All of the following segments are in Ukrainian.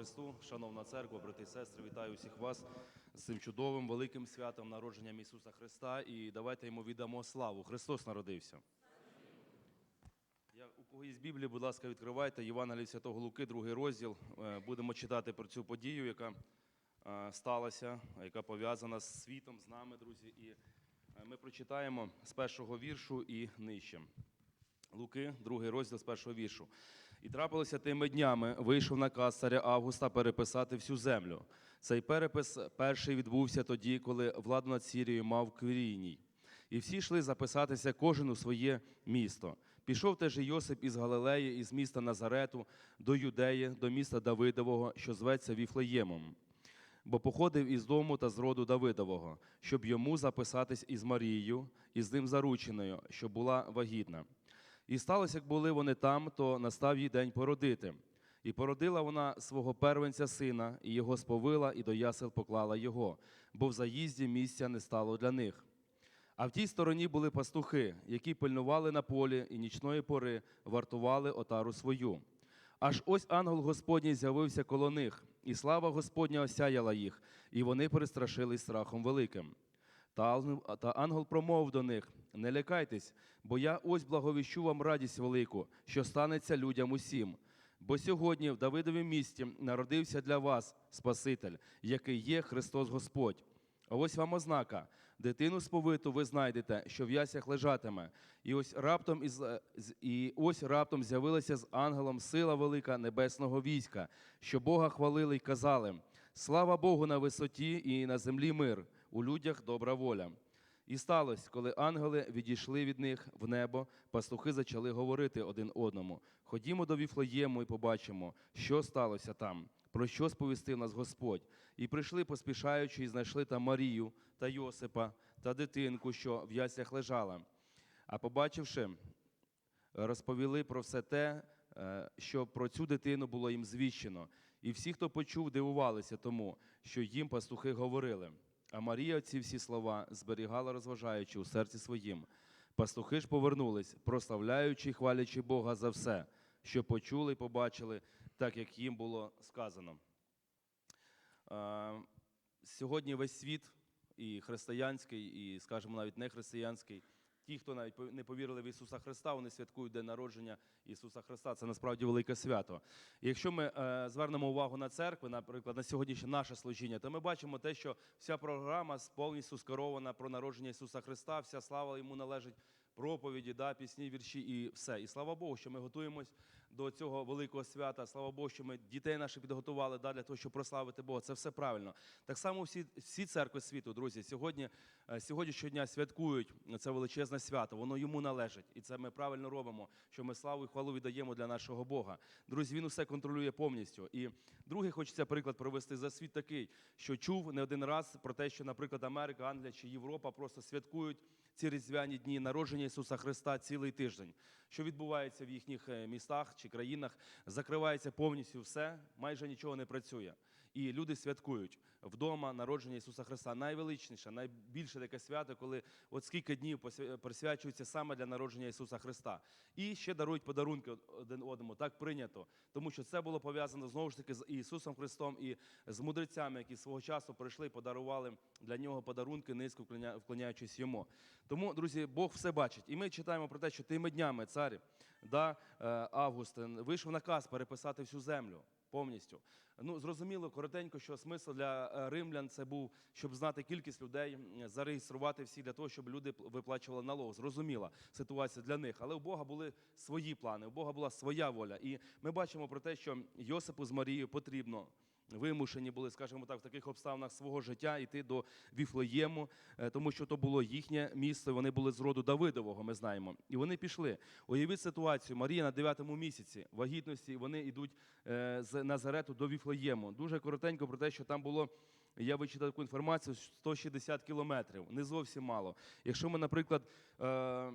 Христу, шановна церква, брати і сестри, вітаю всіх вас з цим чудовим великим святом народженням Ісуса Христа. І давайте йому віддамо славу. Христос народився. Я, у кого є Біблія, будь ласка, відкривайте Євангеліє Святого Луки, другий розділ. Е, Будемо читати про цю подію, яка е, сталася, яка пов'язана з світом, з нами, друзі. І е, ми прочитаємо з першого віршу і нижче. Луки, другий розділ з першого віршу. І трапилося тими днями, вийшов наказ царя Августа переписати всю землю. Цей перепис перший відбувся тоді, коли владу над Сірією мав Квірійній. І всі йшли записатися кожен у своє місто. Пішов теж Йосип із Галилеї, із міста Назарету, до Юдеї, до міста Давидового, що зветься Віфлеємом бо походив із дому та з роду Давидового, щоб йому записатись із Марією, і з ним зарученою, що була вагітна. І сталося, як були вони там, то настав їй день породити. І породила вона свого первенця сина, і його сповила, і до ясел поклала його, бо в заїзді місця не стало для них. А в тій стороні були пастухи, які пильнували на полі і нічної пори вартували отару свою. Аж ось ангел Господній з'явився коло них, і слава Господня осяяла їх, і вони перестрашились страхом великим. Та ангел- та промовив до них: Не лякайтесь, бо я ось благовіщу вам радість велику, що станеться людям усім. Бо сьогодні в Давидовім місті народився для вас Спаситель, який є Христос Господь. А ось вам ознака. Дитину сповиту ви знайдете, що в ясях лежатиме. І ось раптом із, е, і ось раптом з'явилася з ангелом сила велика небесного війська, що Бога хвалили й казали: Слава Богу на висоті і на землі мир, у людях добра воля. І сталося, коли ангели відійшли від них в небо, пастухи почали говорити один одному: Ходімо до Віфлеєму і побачимо, що сталося там, про що сповістив нас Господь. І прийшли, поспішаючи, і знайшли там Марію та Йосипа та дитинку, що в яслях лежала. А побачивши, розповіли про все те, е, що про цю дитину було їм звіщено. І всі, хто почув, дивувалися тому, що їм пастухи говорили. А Марія ці всі слова зберігала, розважаючи у серці своїм. Пастухи ж повернулись, прославляючи хвалячи Бога за все, що почули і побачили, так як їм було сказано. Сьогодні весь світ, і християнський, і, скажімо, навіть не християнський, ті, хто навіть не повірили в Ісуса Христа, вони святкують День народження Ісуса Христа. Це насправді велике свято. І якщо ми е, звернемо увагу на церкви, наприклад, на сьогоднішнє наше служіння, то ми бачимо те, що вся програма повністю скерована про народження Ісуса Христа, вся слава йому належить. Проповіді, да, пісні, вірші і все. І слава Богу, що ми готуємось до цього великого свята. Слава Богу, що ми дітей наших підготували да, для того, щоб прославити Бога. Це все правильно. Так само всі, всі церкви світу, друзі, сьогодні, е, сьогодні щодня святкують це величезне свято. Воно йому належить. І це ми правильно робимо, що ми славу і хвалу віддаємо для нашого Бога. Друзі, він усе контролює повністю. І другий хочеться приклад провести за світ такий, що чув не один раз про те, що, наприклад, Америка, Англія чи Європа просто святкують ці різдвяні дні народження Ісуса Христа цілий тиждень. Що відбувається в їхніх е, містах чи країнах? Закривається повністю все, майже нічого не працює. І люди святкують вдома народження Ісуса Христа. Найвеличніше, найбільше таке свято, коли от скільки днів присвячується саме для народження Ісуса Христа. І ще дарують подарунки один одному. Так прийнято, тому що це було пов'язано знову ж таки з Ісусом Христом і з мудрецями, які свого часу прийшли і подарували для нього подарунки, низько вклоняючись йому. Тому, друзі, Бог все бачить. І ми читаємо про те, що тими днями цар да, е, Август е, вийшов наказ переписати всю землю. Повністю ну зрозуміло, коротенько, що смисл для е, римлян це був, щоб знати кількість людей, зареєструвати всі для того, щоб люди виплачували налог. Зрозуміла ситуація для них, але у Бога були свої плани, у Бога була своя воля. І ми бачимо про те, що Йосипу з Марією потрібно вимушені були, скажімо так, в таких обставинах свого життя йти до Віфлеєму, е, тому що то було їхнє місце. Вони були з роду Давидового, ми знаємо. І вони пішли. Уявіть ситуацію. Марія на 9-му місяці вагітності. Вони йдуть е, з Назарету до Віфлеєму. Дуже коротенько про те, що там було. Я вичитав таку інформацію: 160 кілометрів, не зовсім мало. Якщо ми, наприклад, е,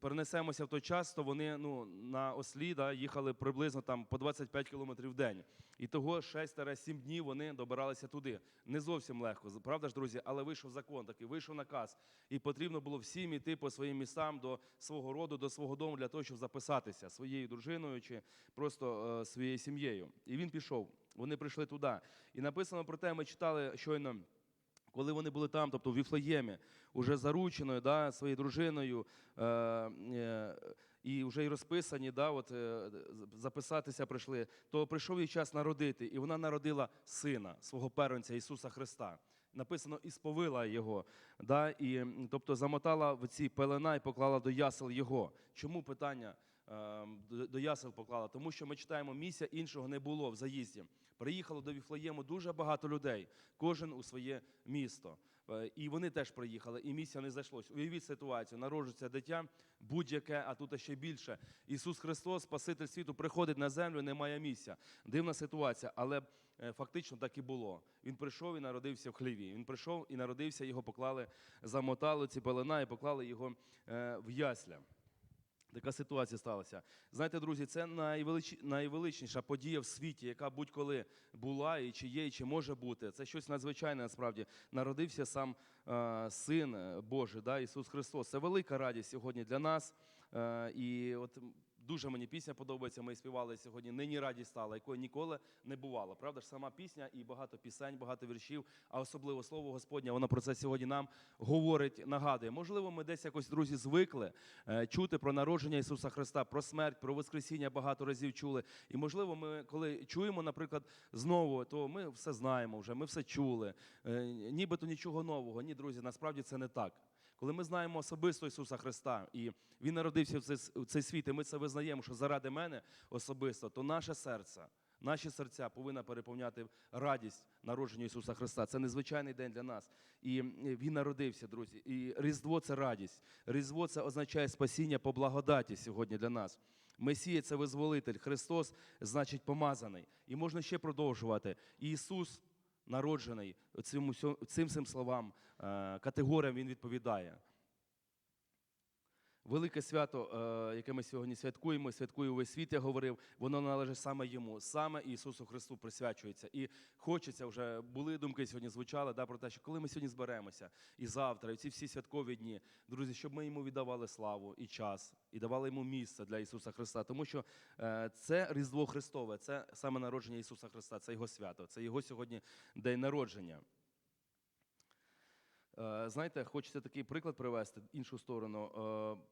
перенесемося в той час, то вони ну, на ослі да, їхали приблизно там по 25 кілометрів в день. І того 6-7 днів вони добиралися туди. Не зовсім легко, правда ж, друзі? Але вийшов закон такий, вийшов наказ. І потрібно було всім іти по своїм містам до свого роду, до свого дому для того, щоб записатися своєю дружиною чи просто е, своєю сім'єю. І він пішов. Вони прийшли туди. І написано про те, ми читали щойно. Коли вони були там, тобто в Віфлеємі, уже зарученою, да, своєю дружиною, е, е, і вже й розписані, да, от, е, записатися прийшли, то прийшов їй час народити, і вона народила сина, свого первенця Ісуса Христа. Написано, і сповила його, да, і, тобто замотала в ці пелена і поклала до ясел його. Чому питання до, до ясел поклала? Тому що ми читаємо, місця іншого не було в заїзді. Приїхало до Віфлеєму дуже багато людей, кожен у своє місто. Е, І вони теж приїхали, і місця не зайшлось. Уявіть ситуацію, народжується дитя, будь-яке, а тут ще більше. Ісус Христос, Спаситель світу, приходить на землю, немає місця. Дивна ситуація, але е, фактично так і було. Він прийшов і народився в хліві. Він прийшов і народився, його поклали, замотали ці пелена і поклали його е, в ясля. Така ситуація сталася. Знаєте, друзі, це найвелич... найвеличніша подія в світі, яка будь-коли була, і чи є, і чи може бути. Це щось надзвичайне насправді. Народився сам е, Син е, Божий, да, Ісус Христос. Це велика радість сьогодні для нас. Е, і от дуже мені пісня подобається. Ми співали сьогодні. Нині радість стала, якої ніколи не бувало. Правда ж, сама пісня і багато пісень, багато віршів, а особливо слово Господнє, воно про це сьогодні нам говорить, нагадує. Можливо, ми десь якось, друзі, звикли е, чути про народження Ісуса Христа, про смерть, про Воскресіння багато разів чули. І можливо, ми коли чуємо, наприклад, знову, то ми все знаємо вже, ми все чули. Е, Нібито нічого нового. Ні, друзі, насправді це не так. Коли ми знаємо особисто Ісуса Христа, і Він народився в цей, в цей світ, і ми це визнаємо, що заради мене особисто, то наше серце, наші серця повинна переповняти радість народження Ісуса Христа. Це незвичайний день для нас. І Він народився, друзі. І Різдво це радість. Різдво це означає спасіння по благодаті сьогодні для нас. Месія це визволитель. Христос значить помазаний. І можна ще продовжувати. Ісус народжений цим, цим цим словам, категоріям він відповідає. Велике свято, е, яке ми сьогодні святкуємо, святкує увесь світ, я говорив, воно належить саме йому, саме Ісусу Христу присвячується. І хочеться вже, були думки сьогодні звучали да, про те, що коли ми сьогодні зберемося, і завтра, і ці всі святкові дні, друзі, щоб ми йому віддавали славу і час, і давали йому місце для Ісуса Христа. Тому що е, це Різдво Христове, це саме народження Ісуса Христа, це Його свято, це Його сьогодні день народження. Е, Знаєте, хочеться такий приклад привести іншу сторону.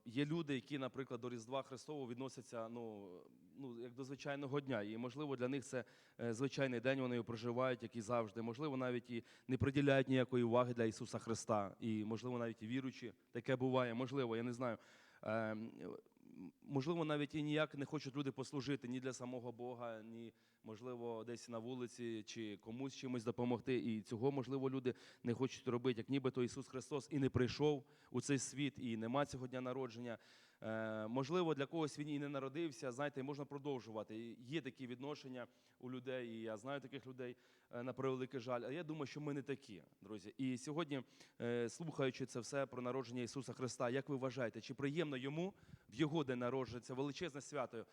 Е, Є люди, які, наприклад, до Різдва Христового відносяться ну, ну, як до звичайного дня. І, можливо, для них це е, звичайний день, вони його проживають, як і завжди. Можливо, навіть і не приділяють ніякої уваги для Ісуса Христа. І, можливо, навіть і віруючі. Таке буває. Можливо, я не знаю. Можливо, навіть і ніяк не хочуть люди послужити ні для самого Бога, ні, можливо, десь на вулиці чи комусь чимось допомогти. І цього, можливо, люди не хочуть робити, як нібито Ісус Христос і не прийшов у цей світ, і нема цього дня народження. Е, можливо, для когось він і не народився. Знаєте, можна продовжувати. Є такі відношення у людей, і я знаю таких людей е, на превеликий жаль. А я думаю, що ми не такі, друзі. І сьогодні, е, слухаючи це все про народження Ісуса Христа, як ви вважаєте, чи приємно йому в його день народження, величезне свято?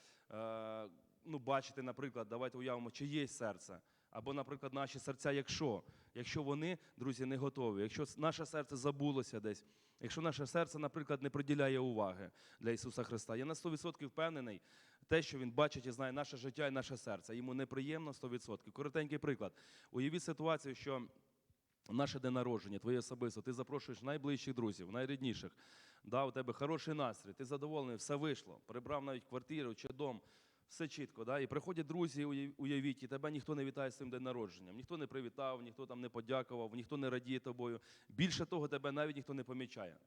Ну, бачити, наприклад, давайте уявимо, чиєсь серце. Або, наприклад, наші серця, якщо, якщо вони, друзі, не готові, якщо наше серце забулося десь, якщо наше серце, наприклад, не приділяє уваги для Ісуса Христа, я на 100% впевнений, те, що Він бачить і знає наше життя і наше серце. Йому неприємно 100%. Коротенький приклад. Уявіть ситуацію, що наше день народження, твоє особисто, ти запрошуєш найближчих друзів, найрідніших. Да, у тебе хороший настрій, ти задоволений, все вийшло. Прибрав навіть квартиру чи дом, все чітко. Да? І приходять друзі, уявіть, і тебе ніхто не вітає з цим день народженням. Ніхто не привітав, ніхто там не подякував, ніхто не радіє тобою. Більше того, тебе навіть ніхто не помічає.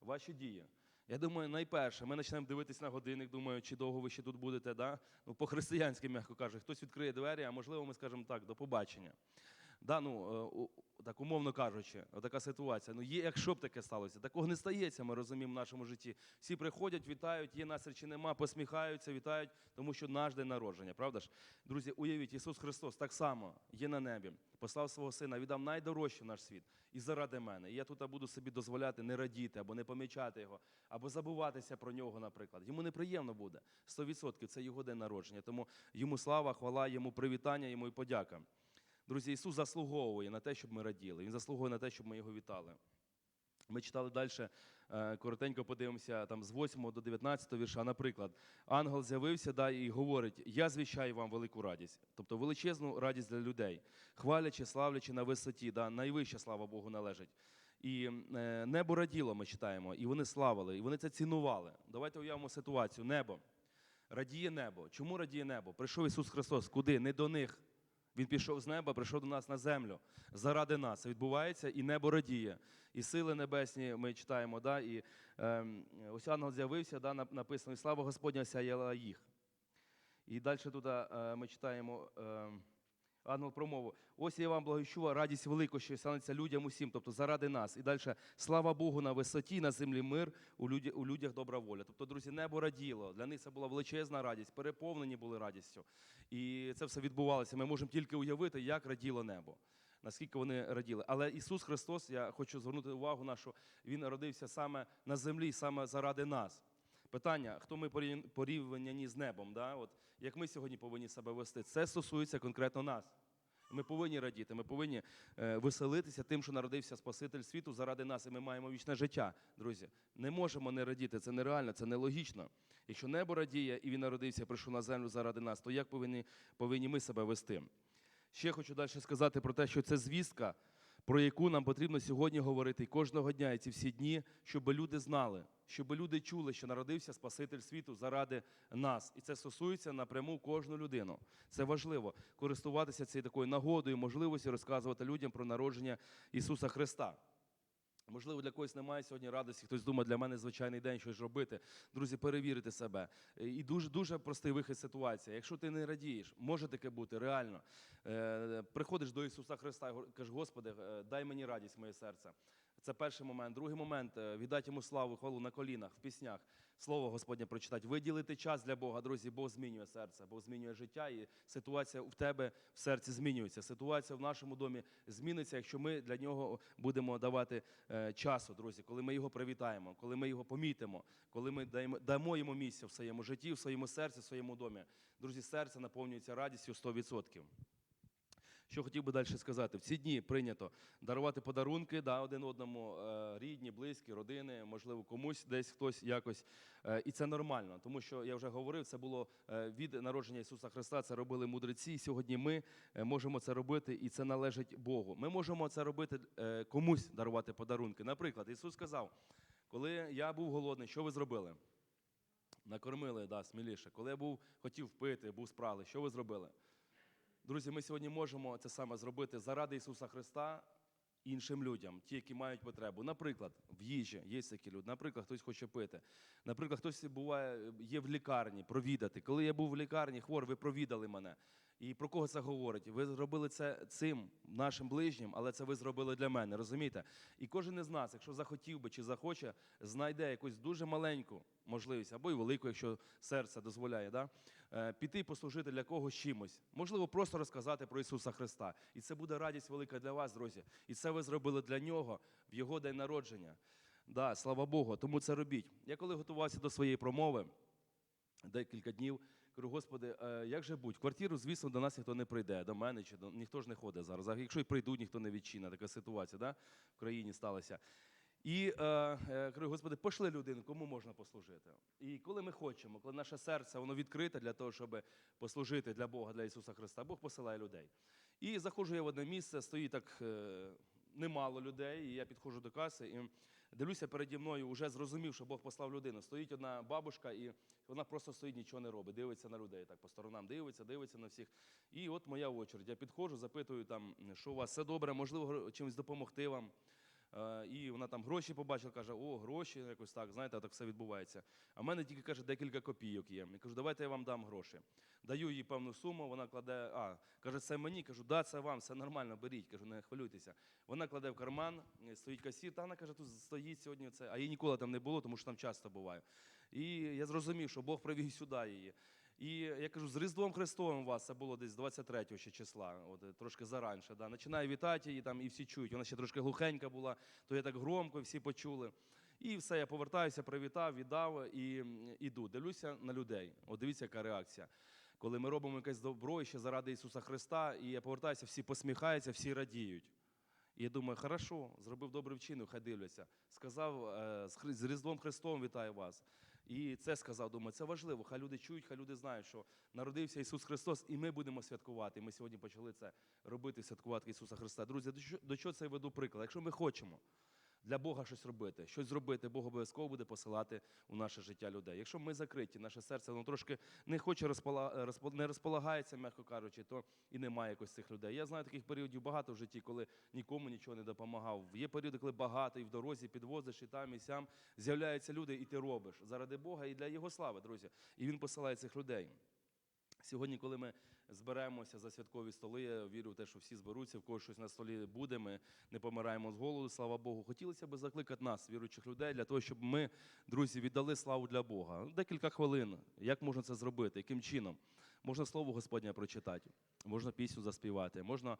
Ваші дії. Я думаю, найперше, ми почнемо дивитися на годинник, думаю, чи довго ви ще тут будете, да? ну, по-християнськи, м'яко кажучи, хтось відкриє двері, а можливо, ми скажемо так, до побачення. Да, ну, е, так умовно кажучи, така ситуація. Ну, є, якщо б таке сталося, такого не стається, ми розуміємо в нашому житті. Всі приходять, вітають, є настрій чи нема, посміхаються, вітають, тому що наш день народження, правда ж? Друзі, уявіть, Ісус Христос так само є на небі, послав свого сина, віддав найдорожче наш світ і заради мене. І я тут буду собі дозволяти не радіти або не помічати його, або забуватися про нього, наприклад. Йому неприємно буде. 100% це його день народження. Тому йому слава, хвала, йому привітання, йому і подяка. Друзі, Ісус заслуговує на те, щоб ми раділи. Він заслуговує на те, щоб ми його вітали. Ми читали далі, коротенько подивимося там з 8 до 19 вірша. Наприклад, ангел з'явився да, і говорить: Я звіщаю вам велику радість, тобто величезну радість для людей, хвалячи, славлячи на висоті, да, найвища слава Богу належить. І е, небо раділо, ми читаємо, і вони славили, і вони це цінували. Давайте уявимо ситуацію. Небо. Радіє небо. Чому радіє небо? Прийшов Ісус Христос. Куди? Не до них. Він пішов з неба, прийшов до нас на землю. Заради нас. Відбувається, і небо радіє. І сили небесні ми читаємо. Да? І е, ось ангел з'явився, да, написано, і слава Господня сяяла їх. І далі тут е, ми читаємо. ем, Ангел промовив, ось я вам благощу радість велику, що станеться людям усім, тобто заради нас. І далі, слава Богу, на висоті, на землі мир, у, люді, у людях добра воля. Тобто, друзі, небо раділо. Для них це була величезна радість, переповнені були радістю. І це все відбувалося. Ми можемо тільки уявити, як раділо небо. Наскільки вони раділи. Але Ісус Христос, я хочу звернути увагу нашу, Він народився саме на землі, саме заради нас. Питання, хто ми порівняні з небом, да? От, як ми сьогодні повинні себе вести, це стосується конкретно нас. Ми повинні радіти, ми повинні е, веселитися тим, що народився Спаситель світу заради нас, і ми маємо вічне життя, друзі. Не можемо не радіти, це нереально, це нелогічно. Якщо небо радіє і він народився, прийшов на землю заради нас, то як повинні, повинні ми себе вести? Ще хочу далі сказати про те, що це звістка, про яку нам потрібно сьогодні говорити кожного дня, і ці всі дні, щоб люди знали, щоб люди чули, що народився Спаситель світу заради нас. І це стосується напряму кожну людину. Це важливо користуватися цією такою нагодою, можливості розказувати людям про народження Ісуса Христа. Можливо, для когось немає сьогодні радості, хтось думає, для мене звичайний день щось робити. Друзі, перевірити себе. Е, І дуже дуже простий вихід ситуації. Якщо ти не радієш, може таке бути, реально. Е, приходиш до Ісуса Христа і кажеш, Господи, е, дай мені радість моє серце. Це перший момент. Другий момент віддати йому славу, хвалу на колінах, в піснях. Слово Господнє прочитати. Виділити час для Бога, друзі, Бог змінює серце, Бог змінює життя, і ситуація в тебе в серці змінюється. Ситуація в нашому домі зміниться, якщо ми для нього будемо давати е, часу, друзі, коли ми його привітаємо, коли ми його помітимо, коли ми даємо, дамо йому місце в своєму житті, в своєму серці, в своєму домі. Друзі, серце наповнюється радістю 100%. Що хотів би далі сказати, в ці дні прийнято дарувати подарунки да, один одному, е, рідні, близькі, родини, можливо, комусь десь хтось якось. Е, І це нормально, тому що я вже говорив, це було е, від народження Ісуса Христа, це робили мудреці. І сьогодні ми можемо це робити, і це належить Богу. Ми можемо це робити комусь дарувати подарунки. Наприклад, Ісус сказав, коли я був голодний, що ви зробили? Накормили, да, сміліше. Коли я був хотів пити, був спраглий, що ви зробили? Друзі, ми сьогодні можемо це саме зробити заради Ісуса Христа іншим людям, ті, які мають потребу. Наприклад, в їжі є такі люди. Наприклад, хтось хоче пити. Наприклад, хтось буває, є в лікарні провідати. Коли я був в лікарні, хвор, ви провідали мене. І про кого це говорить? Ви зробили це цим нашим ближнім, але це ви зробили для мене, розумієте? І кожен із нас, якщо захотів би чи захоче, знайде якусь дуже маленьку можливість, або й велику, якщо серце дозволяє, да? Е, піти і послужити для когось чимось. Можливо, просто розказати про Ісуса Христа. І це буде радість велика для вас, друзі. І це ви зробили для нього в його день народження. Да, слава Богу, тому це робіть. Я коли готувався до своєї промови, декілька днів. Кажу, Господи, е, як же будь? В квартиру, звісно, до нас ніхто не прийде, до мене чи до ніхто ж не ходить зараз. А якщо й прийдуть, ніхто не відчинить. Така ситуація да? в країні сталася. І е, е, кажу, Господи, пошли людину, кому можна послужити. І коли ми хочемо, коли наше серце воно відкрите для того, щоб послужити для Бога, для Ісуса Христа, Бог посилає людей. І заходжу я в одне місце, стоїть так е, немало людей, і я підходжу до каси і дивлюся переді мною, вже зрозумів, що Бог послав людину. Стоїть одна бабушка, і вона просто стоїть, нічого не робить, дивиться на людей, так по сторонам дивиться, дивиться на всіх. І от моя очередь. Я підходжу, запитую, там, що у вас все добре, можливо, чимось допомогти вам. Е, І вона там гроші побачила, каже, о, гроші, якось так, знаєте, так все відбувається. А в мене тільки каже, декілька копійок є. Я кажу, давайте я вам дам гроші. Даю їй певну суму, вона кладе, а, каже, це мені. Кажу, да, це вам, все нормально, беріть. Кажу, не хвилюйтеся. Вона кладе в карман, е, стоїть касір, та вона каже, тут стоїть сьогодні це. А її ніколи там не було, тому що там часто буває. І я зрозумів, що Бог привів сюди її. І я кажу, з Різдвом Христовим у вас це було десь 23 ще числа, от трошки заранше. Да. Починаю вітати її там, і всі чують. Вона ще трошки глухенька була, то я так громко, всі почули. І все, я повертаюся, привітав, віддав і іду. Дивлюся на людей. От дивіться, яка реакція. Коли ми робимо якесь добро ще заради Ісуса Христа, і я повертаюся, всі посміхаються, всі радіють. І я думаю, хорошо, зробив добрий вчинок, хай дивляться. Сказав е, з Різдвом Христовим вітаю вас. І це сказав, думаю, це важливо. Хай люди чують, хай люди знають, що народився Ісус Христос, і ми будемо святкувати. Ми сьогодні почали це робити, святкувати Ісуса Христа. Друзі, до чого, це я веду приклад? Якщо ми хочемо для Бога щось робити, щось зробити, Бог обов'язково буде посилати у наше життя людей. Якщо ми закриті, наше серце воно трошки не хоче розпола, розпо- не розполагається, м'яко кажучи, то і немає якось цих людей. Я знаю таких періодів багато в житті, коли нікому нічого не допомагав. Є періоди, коли багато і в дорозі підвозиш, і там, і сям з'являються люди, і ти робиш заради Бога і для Його слави, друзі. І він посилає цих людей. Сьогодні, коли ми зберемося за святкові столи, я вірю в те, що всі зберуться, в когось щось на столі буде. Ми не помираємо з голоду, слава Богу. Хотілося б закликати нас, віруючих людей, для того, щоб ми, друзі, віддали славу для Бога. Декілька хвилин. Як можна це зробити? Яким чином? Можна слово Господнє прочитати, можна пісню заспівати, можна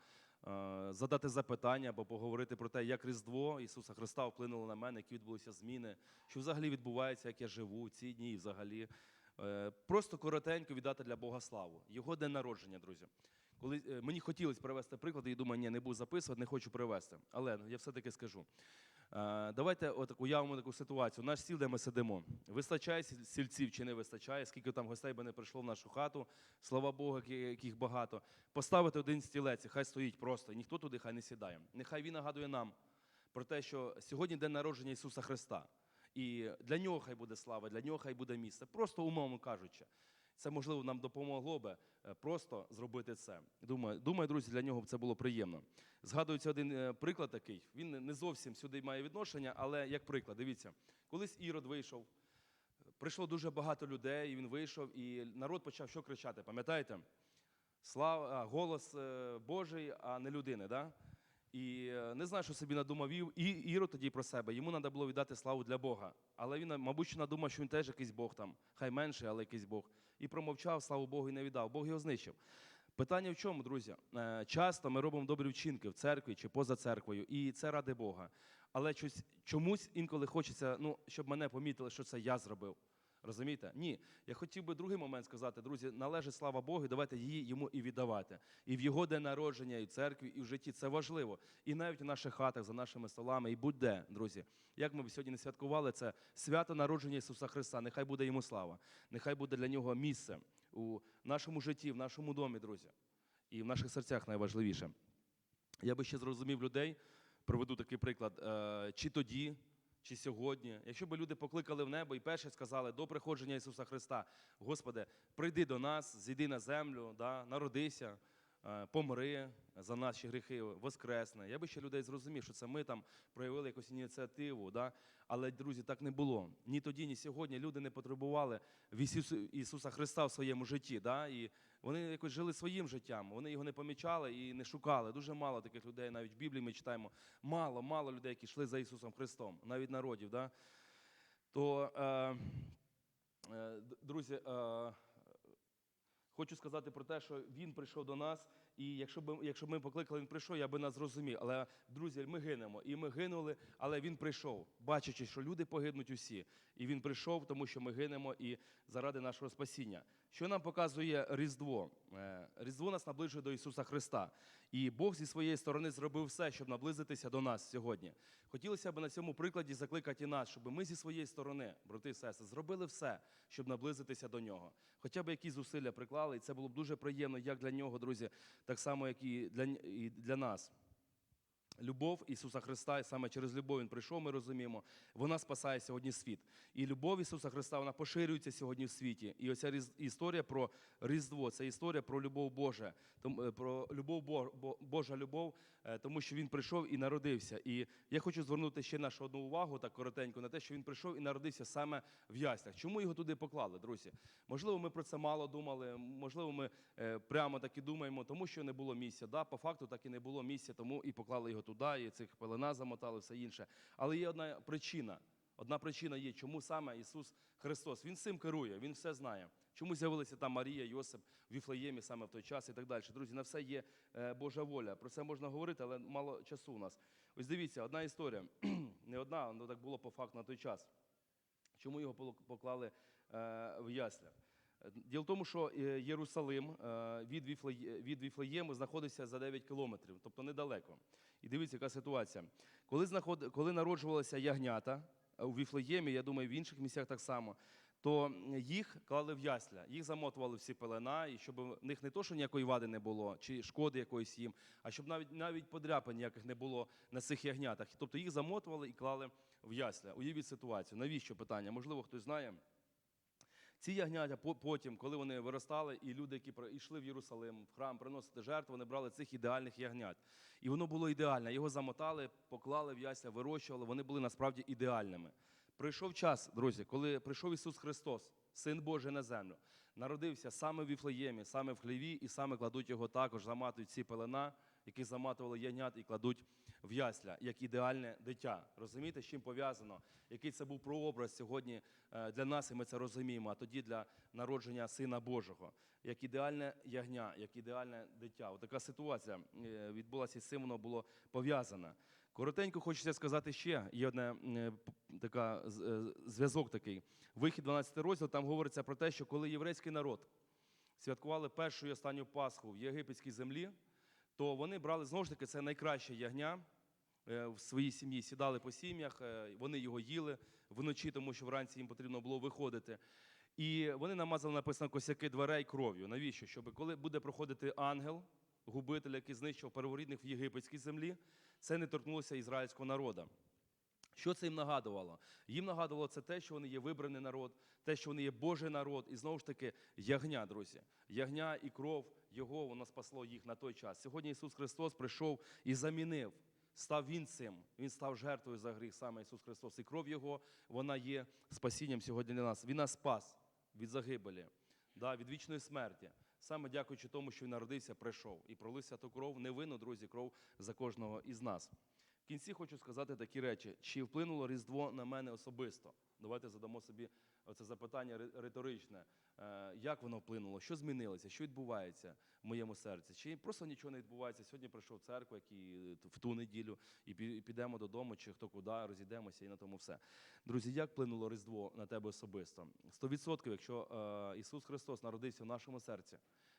е, задати запитання або поговорити про те, як Різдво Ісуса Христа вплинуло на мене, які відбулися зміни, що взагалі відбувається, як я живу ці дні взагалі. Е, Просто коротенько віддати для Бога славу. Його день народження, друзі. Коли е, мені хотілося привести приклади, і думаю, ні, не буду записувати, не хочу привести. Але я все-таки скажу. Е, Давайте отак уявимо таку ситуацію. Наш стіл, де ми сидимо. Вистачає сільців чи не вистачає, скільки там гостей би не прийшло в нашу хату, слава Богу, яких багато. Поставити один стілець, хай стоїть просто, ніхто туди хай не сідає. Нехай він нагадує нам про те, що сьогодні день народження Ісуса Христа. І для нього хай буде слава, для нього хай буде місце. Просто умовно кажучи. Це можливо нам допомогло би е, просто зробити це. Думаю, думаю, друзі, для нього це було приємно. Згадується один е, приклад такий. Він не- не зовсім сюди має відношення, але як приклад, дивіться, колись Ірод вийшов, прийшло дуже багато людей, і він вийшов, і народ почав що кричати, пам'ятаєте? Слава, голос е, Божий, а не людини. Да? І е, не знаю, що собі надумав і Ірод тоді про себе. Йому треба було віддати славу для Бога. Але він, мабуть, надумав, що він теж якийсь Бог там, хай менший, але якийсь Бог. І промовчав, славу Богу, і не віддав. Бог його знищив. Питання в чому, друзі? Е, Часто ми робимо добрі вчинки в церкві чи поза церквою, і це ради Бога. Але чомусь інколи хочеться, ну, щоб мене помітили, що це я зробив. Розумієте? Ні. Я хотів би другий момент сказати, друзі, належить слава Богу, і давайте її йому і віддавати. І в його день народження, і в церкві, і в житті це важливо. І навіть у наших хатах, за нашими столами, і будь-де, друзі. Як ми б сьогодні не святкували це свято народження Ісуса Христа, нехай буде йому слава, нехай буде для нього місце у нашому житті, в нашому домі, друзі, і в наших серцях найважливіше. Я би ще зрозумів людей, проведу такий приклад, е, чи тоді, чи сьогодні. Якщо б люди покликали в небо і перше сказали до приходження Ісуса Христа, Господи, прийди до нас, зійди на землю, да, народися, е, помри за наші гріхи, воскресне. Я би ще людей зрозумів, що це ми там проявили якусь ініціативу. Да? Але, друзі, так не було. Ні тоді, ні сьогодні люди не потребували Ісуса Христа в своєму житті. Да? І вони якось жили своїм життям, вони його не помічали і не шукали. Дуже мало таких людей, навіть в Біблії ми читаємо. Мало, мало людей, які йшли за Ісусом Христом, навіть народів. Да? То, е, е, друзі, е, хочу сказати про те, що Він прийшов до нас, і якщо б, якщо б ми покликали, Він прийшов, я би нас зрозумів. Але, друзі, ми гинемо. І ми гинули, але Він прийшов, бачачи, що люди погибнуть усі. І Він прийшов, тому що ми гинемо і заради нашого спасіння. Що нам показує Різдво? Е, Різдво нас наближує до Ісуса Христа. І Бог зі своєї сторони зробив все, щоб наблизитися до нас сьогодні. Хотілося б на цьому прикладі закликати і нас, щоб ми зі своєї сторони, брати і сестри, зробили все, щоб наблизитися до нього. Хоча б якісь зусилля приклали, і це було б дуже приємно як для нього, друзі, так само, як і для, і для нас. Любов Ісуса Христа, і саме через любов Він прийшов, ми розуміємо, вона спасає сьогодні світ. І любов Ісуса Христа вона поширюється сьогодні в світі. І оця історія про Різдво, це історія про любов Божа, е, про любов Бо- Бо- Божа любов, е, тому що Він прийшов і народився. І я хочу звернути ще нашу одну увагу, так коротенько, на те, що він прийшов і народився саме в яслях. Чому його туди поклали, друзі? Можливо, ми про це мало думали, можливо, ми е, прямо так і думаємо, тому що не було місця. Да, по факту так і не було місця, тому і поклали його туди, і цих пелена замотали, все інше. Але є одна причина. Одна причина є, чому саме Ісус Христос. Він цим керує, Він все знає. Чому з'явилися там Марія, Йосип в Віфлеємі саме в той час і так далі. Друзі, на все є е, Божа воля. Про це можна говорити, але мало часу у нас. Ось дивіться, одна історія. Не одна, але так було по факту на той час. Чому його поклали е, в ясля? Діло в тому, що е, Єрусалим е, від Віфлеєму знаходиться за 9 кілометрів, тобто недалеко. І дивіться, яка ситуація. Коли, знаход... Коли народжувалися ягнята е, у Віфлеємі, я думаю, в інших місцях так само, то їх клали в ясля, їх замотували всі пелена, і щоб в них не то, що ніякої вади не було, чи шкоди якоїсь їм, а щоб навіть навіть подряпин ніяких не було на цих ягнятах. Тобто їх замотували і клали в ясля. Уявіть ситуацію. Навіщо питання? Можливо, хтось знає. Ці ягнята по- потім, коли вони виростали, і люди, які йшли в Єрусалим, в храм приносити жертву, вони брали цих ідеальних ягнят. І воно було ідеальне. Його замотали, поклали в ясля, вирощували. Вони були насправді ідеальними. Прийшов час, друзі, коли прийшов Ісус Христос, Син Божий на землю, народився саме в Віфлеємі, саме в хліві, і саме кладуть його також, заматують ці пелена, які заматували ягнят, і кладуть в ясля, як ідеальне дитя. Розумієте, з чим пов'язано? Який це був прообраз сьогодні е, для нас, і ми це розуміємо, а тоді для народження Сина Божого, як ідеальне ягня, як ідеальне дитя. От така ситуація е, відбулася і з цим воно було пов'язано. Коротенько хочеться сказати ще, є одне е, така зв'язок такий. Вихід 12 розділ, там говориться про те, що коли єврейський народ святкували першу і останню Пасху в єгипетській землі, то вони брали знову ж таки це найкраще ягня е, в своїй сім'ї, сідали по сім'ях, е, вони його їли вночі, тому що вранці їм потрібно було виходити. І вони намазали написано косяки дверей кров'ю. Навіщо? Щоб коли буде проходити ангел, губитель, який знищив перворідних в єгипетській землі, це не торкнулося ізраїльського народу. Що це їм нагадувало? Їм нагадувало це те, що вони є вибраний народ, те, що вони є Божий народ, і знову ж таки ягня, друзі. Ягня і кров його, воно спасло їх на той час. Сьогодні Ісус Христос прийшов і замінив. Став він цим, він став жертвою за гріх, саме Ісус Христос. І кров Його, вона є спасінням сьогодні для нас. Він нас спас від загибелі, да, від вічної смерті. Саме дякуючи тому, що він народився, прийшов і пролився ту кров, невинну, друзі, кров за кожного із нас. В кінці хочу сказати такі речі: чи вплинуло Різдво на мене особисто? Давайте задамо собі це запитання ри- риторичне. Е, Як воно вплинуло? Що змінилося? Що відбувається в моєму серці? Чи просто нічого не відбувається? Сьогодні прийшов в церкву, як і в ту неділю, і підемо додому, чи хто куди, розійдемося, і на тому все. Друзі, як вплинуло Різдво на тебе особисто? Сто відсотків, якщо е, Ісус Христос народився в нашому серці,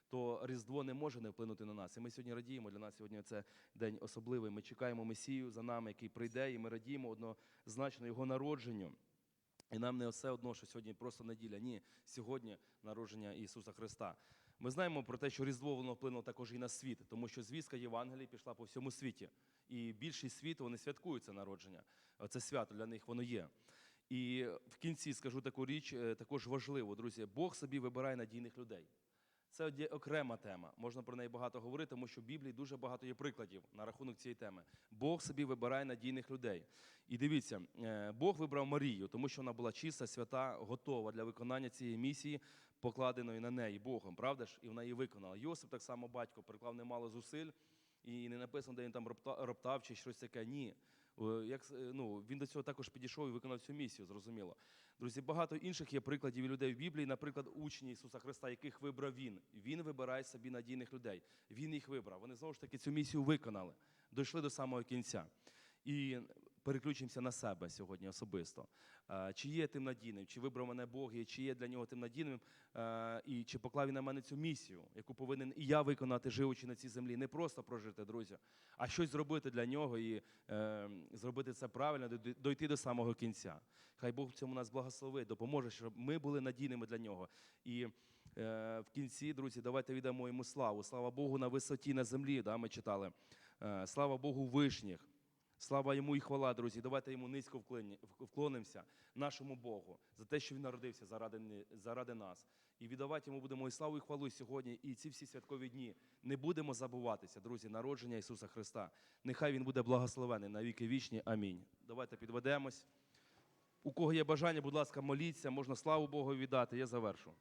то Різдво не може не вплинути на нас. І ми сьогодні радіємо. Для нас сьогодні це день особливий. Ми чекаємо Месію за нами, який прийде, і ми радіємо однозначно його народженню. І нам не все одно, що сьогодні просто неділя. Ні, сьогодні народження Ісуса Христа. Ми знаємо про те, що Різдво воно вплинуло також і на світ, тому що звістка Євангелії пішла по всьому світі. І більшість світу вони святкують це народження. Це свято для них воно є. І в кінці скажу таку річ, е, також важливу, друзі. Бог собі вибирає надійних людей. Це окрема тема. Можна про неї багато говорити, тому що в Біблії дуже багато є прикладів на рахунок цієї теми. Бог собі вибирає надійних людей. І дивіться, е, Бог вибрав Марію, тому що вона була чиста, свята, готова для виконання цієї місії, покладеної на неї Богом, правда ж? І вона її виконала. Йосип, так само батько, приклав немало зусиль, і не написано, де він там ропта- роптав чи щось таке. Ні. Е, Як, е, ну, він до цього також підійшов і виконав цю місію, зрозуміло. Друзі, багато інших є прикладів людей в Біблії, наприклад, учні Ісуса Христа, яких вибрав Він. Він вибирає собі надійних людей. Він їх вибрав. Вони знову ж таки цю місію виконали, дійшли до самого кінця. І переключимося на себе сьогодні особисто. Е, Чи є тим надійним, чи вибрав мене Бог, і чи є для нього тим надійним, е, і чи поклав він на мене цю місію, яку повинен і я виконати, живучи на цій землі, не просто прожити, друзі, а щось зробити для нього і е, зробити це правильно, дойти- до самого кінця. Хай Бог в цьому нас благословить, допоможе, щоб ми були надійними для нього. І в кінці, друзі, давайте віддамо йому славу. Слава Богу на висоті на землі. Да, ми читали. Слава Богу вишніх. Слава йому і хвала, друзі. Давайте йому низько вклонимося нашому Богу за те, що він народився заради, заради нас. І віддавати йому будемо і славу, і хвалу сьогодні. І ці всі святкові дні не будемо забуватися, друзі, народження Ісуса Христа. Нехай Він буде благословений на віки вічні. Амінь. Давайте підведемось. У кого є бажання, будь ласка, моліться, можна славу Богу віддати. Я завершу.